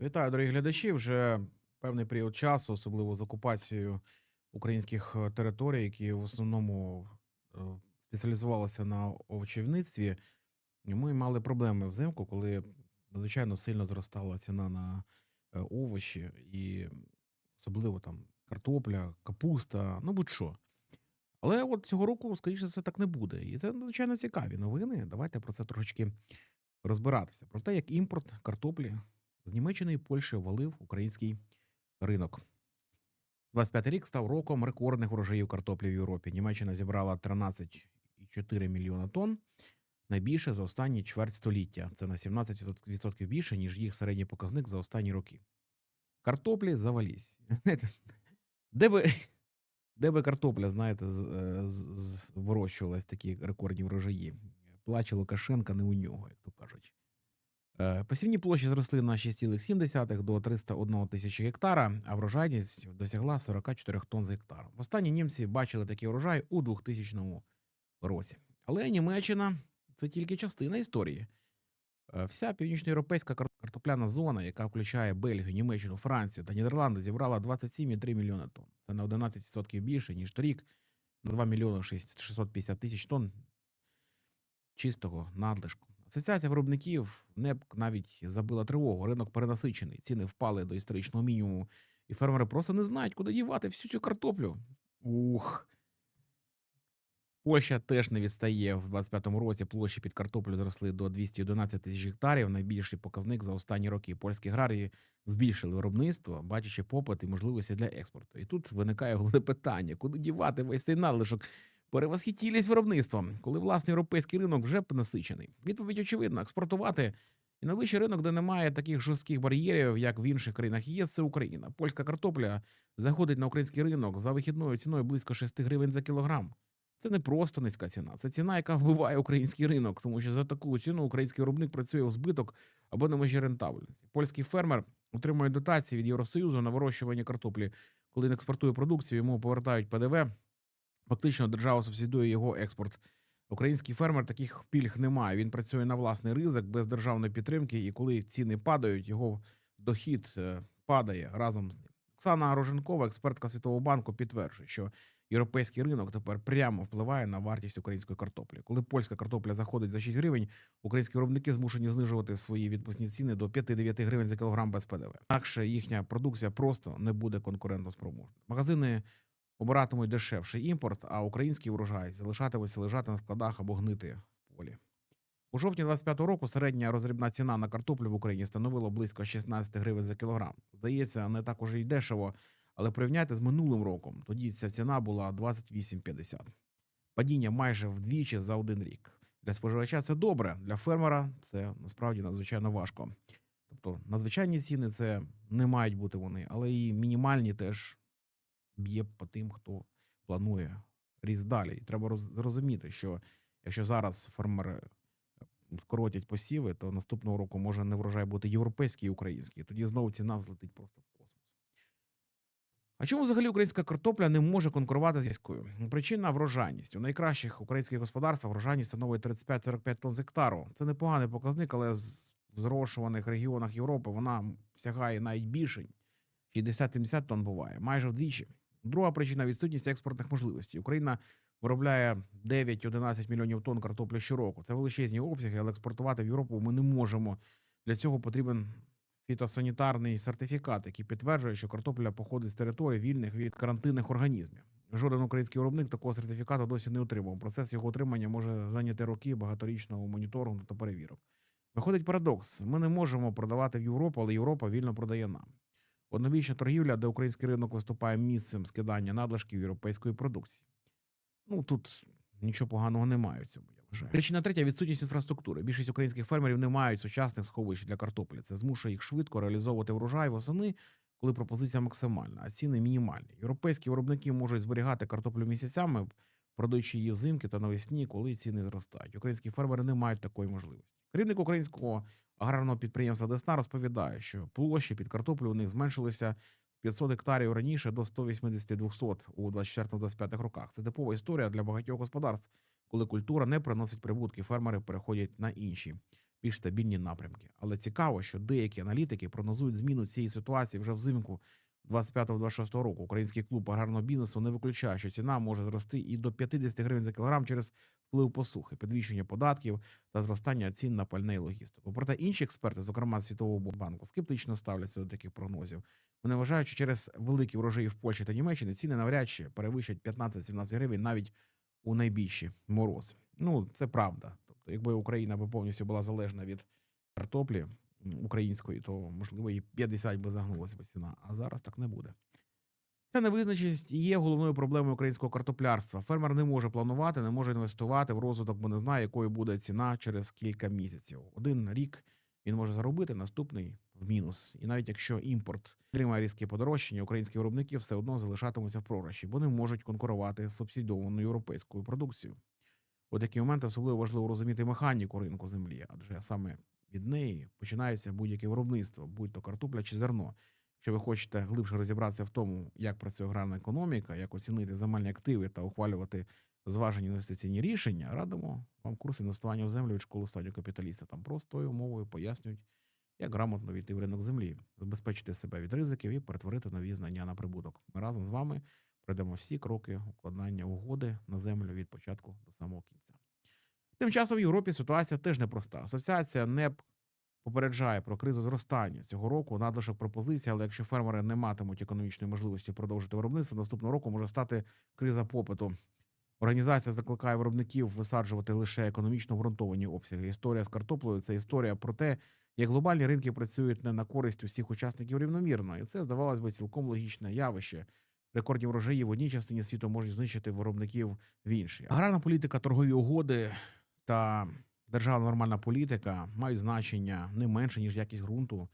Вітаю, дорогі глядачі. Вже певний період часу, особливо з окупацією українських е, територій, які в основному е, спеціалізувалися на овочівництві. Ми мали проблеми взимку, коли надзвичайно сильно зростала ціна на е, овочі, і особливо там картопля, капуста, ну будь-що. Але от цього року, скоріше все, так не буде. І це надзвичайно цікаві новини. Давайте про це трошечки розбиратися. Про те, як імпорт картоплі з Німеччини і Польщі валив український ринок. 25 рік став роком рекордних врожаїв картоплі в Європі. Німеччина зібрала 13,4 мільйона тонн, найбільше за останні чверть століття. Це на 17% більше, ніж їх середній показник за останні роки. Картоплі завались. Де би, де би картопля, знаєте, з, е, вирощувалась такі рекордні врожаї. Плаче Лукашенка не у нього, як то кажуть. Е, Посівні площі зросли на 6,7 до 301 тисячі гектара, а врожайність досягла 44 тонн з гектара. Востаннє німці бачили такий урожай у 2000 році. Але Німеччина це тільки частина історії. Е, Вся північноєвропейська кар- картопляна зона, яка включає Бельгію, Німеччину, Францію та Нідерланди, зібрала 27,3 мільйони тонн. Це на 11% більше, ніж торік, на 2 мільйони 650 тисяч тонн чистого надлишку. Асоціація виробників НЕП навіть забила тривогу. Ринок перенасичений, ціни впали до історичного мінімуму, і фермери просто не знають, куди дівати всю цю картоплю. Ух. Польща теж не відстає в 25-му році. Площі під картоплю зросли до 211 тисяч гектарів. Найбільший показник за останні роки. Польські аграрії збільшили виробництво, бачачи попит і можливості для експорту. І тут виникає головне питання: куди дівати весь цей надлишок? Перевосхитілись виробництвом, коли власний європейський ринок вже насичений. Відповідь очевидна: експортувати. І найближчий ринок, де немає таких жорстких бар'єрів, як в інших країнах є, це Україна. Польська картопля заходить на український ринок за вихідною ціною близько 6 гривень за кілограм. Це не просто низька ціна, це ціна, яка вбиває український ринок, тому що за таку ціну український виробник працює в збиток або на межі рентабельності. Польський фермер отримує дотації від Євросоюзу на вирощування картоплі. Коли він експортує продукцію, йому повертають ПДВ. Фактично, держава субсидує його експорт. Український фермер таких пільг не має. Він працює на власний ризик без державної підтримки, і коли ціни падають, його дохід е, падає разом з ним. Оксана Роженкова, експертка Світового банку, підтверджує, що європейський ринок тепер прямо впливає на вартість української картоплі. Коли польська картопля заходить за 6 гривень, українські виробники змушені знижувати свої відпускні ціни до 5-9 гривень за кілограм без ПДВ. Інакше їхня продукція просто не буде конкурентоспроможною. Магазини обиратимуть дешевший імпорт, а український врожай залишатиметься лежати на складах або гнити в полі. У жовтні 25-го року середня розрібна ціна на картоплю в Україні становила близько 16 гривень за кілограм. Здається, не так уже й дешево, але порівняйте з минулим роком. Тоді ця ціна була 28,50. Падіння майже вдвічі за один рік. Для споживача це добре, для фермера це насправді надзвичайно важко. Тобто надзвичайні ціни це не мають бути вони, але і мінімальні теж б'є по тим, хто планує ріст далі. І треба зрозуміти, що якщо зараз фермери скоротять посіви, то наступного року може не врожай бути європейський і український. Тоді знову ціна взлетить просто в космос. А чому взагалі українська картопля не може конкурувати з яською? Причина врожайність. У найкращих українських господарствах врожайність становить 35-45 тонн з гектару. Це непоганий показник, але з- зрошуваних регіонах Європи вона сягає навіть більше 60-70 тонн буває, майже вдвічі. Друга причина відсутність експортних можливостей. Україна виробляє 9-11 мільйонів тонн картоплі щороку. Це величезні обсяги, але експортувати в Європу ми не можемо. Для цього потрібен фітосанітарний сертифікат, який підтверджує, що картопля походить з територій вільних від карантинних організмів. Жоден український виробник такого сертифікату досі не отримав. Процес його отримання може зайняти роки багаторічного моніторингу та перевірок. Виходить парадокс: ми не можемо продавати в Європу, але Європа вільно продає нам. Однобічна торгівля, де український ринок виступає місцем скидання надлишків європейської продукції. Ну тут нічого поганого немає в цьому. Я вважаю. Причина третя відсутність інфраструктури. Більшість українських фермерів не мають сучасних сховищ для картоплі. Це змушує їх швидко реалізовувати врожай восени, коли пропозиція максимальна, а ціни мінімальні. Європейські виробники можуть зберігати картоплю місяцями, продаючи її взимки та навесні, коли ціни зростають. Українські фермери не мають такої можливості. Керівник українського аграрного підприємства Десна розповідає, що площі під картоплю у них зменшилися з 500 гектарів раніше до 180-200 у 24-25 роках. Це типова історія для багатьох господарств, коли культура не приносить прибутки, фермери переходять на інші більш стабільні напрямки. Але цікаво, що деякі аналітики прогнозують зміну цієї ситуації вже взимку 25-26 року. Український клуб аграрного бізнесу не виключає, що ціна може зрости і до 50 гривень за кілограм через вплив посухи, підвищення податків та зростання цін на пальне і логістику. Проте інші експерти, зокрема Світового банку, скептично ставляться до таких прогнозів. Вони вважають, що через великі врожаї в Польщі та Німеччині ціни навряд чи перевищать 15-17 гривень навіть у найбільші морози. Ну це правда. Тобто, якби Україна повністю була залежна від картоплі української, то можливо і 50 би загнулася б ціна. А зараз так не буде. Ця невизначеність є головною проблемою українського картоплярства. Фермер не може планувати, не може інвестувати в розвиток, бо не знає, якою буде ціна через кілька місяців. Один рік він може заробити, наступний в мінус. І навіть якщо імпорт отримає різкі подорожчання, українські виробники все одно залишатимуться в програші, бо не можуть конкурувати з субсидіованою європейською продукцією. У такі моменти особливо важливо розуміти механіку ринку землі, адже саме від неї починається будь-яке виробництво, будь то картопля чи зерно. Якщо ви хочете глибше розібратися в тому, як працює аграрна економіка, як оцінити земельні активи та ухвалювати зважені інвестиційні рішення, радимо вам курс інвестування в землю від школи стадію капіталіста. Там простою мовою пояснюють, як грамотно війти в ринок землі, забезпечити себе від ризиків і перетворити нові знання на прибуток. Ми разом з вами пройдемо всі кроки укладання угоди на землю від початку до самого кінця. Тим часом в Європі ситуація теж непроста. Асоціація НЕП попереджає про кризу зростання цього року. Надлишок пропозицій, але якщо фермери не матимуть економічної можливості продовжити виробництво, наступного року може стати криза попиту. Організація закликає виробників висаджувати лише економічно обґрунтовані обсяги. Історія з картоплею це історія про те, як глобальні ринки працюють не на користь усіх учасників рівномірно, і це здавалось би цілком логічне явище. Рекордні врожаї в одній частині світу можуть знищити виробників в іншій. Аграрна політика, торгові угоди та державна нормальна політика мають значення не менше ніж якість ґрунту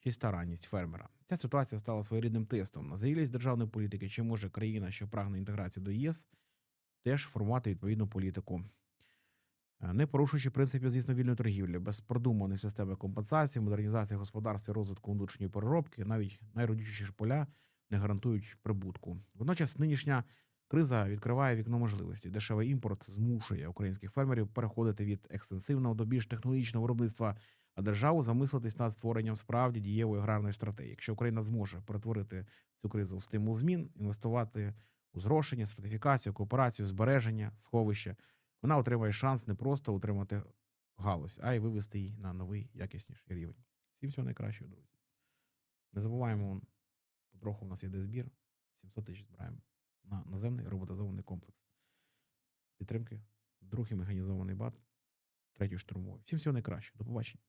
чи старанність фермера. Ця ситуація стала своєрідним тестом на зрілість державної політики. Чи може країна, що прагне інтеграції до ЄС, теж формувати відповідну політику, Е, не порушуючи принципів, звісно, вільної торгівлі, без продуманої системи компенсації, модернізації господарства, розвитку внутрішньої переробки, навіть найродючіші поля не гарантують прибутку. Водночас нинішня криза відкриває вікно можливості. Дешевий імпорт змушує українських фермерів переходити від екстенсивного до більш технологічного виробництва, а державу замислитись над створенням справді дієвої аграрної стратегії. Якщо Україна зможе перетворити цю кризу в стимул змін, інвестувати у зрошення, стратифікацію, кооперацію, збереження, сховище, вона отримає шанс не просто утримати галузь, а й вивести її на новий якісніший рівень. Всім всього найкращого, друзі. Не забуваємо, потроху у нас іде збір. 700 тисяч збираємо на наземний роботизований комплекс. Підтримки, другий механізований бат, третій штурмовий. Всім всього найкраще. До побачення.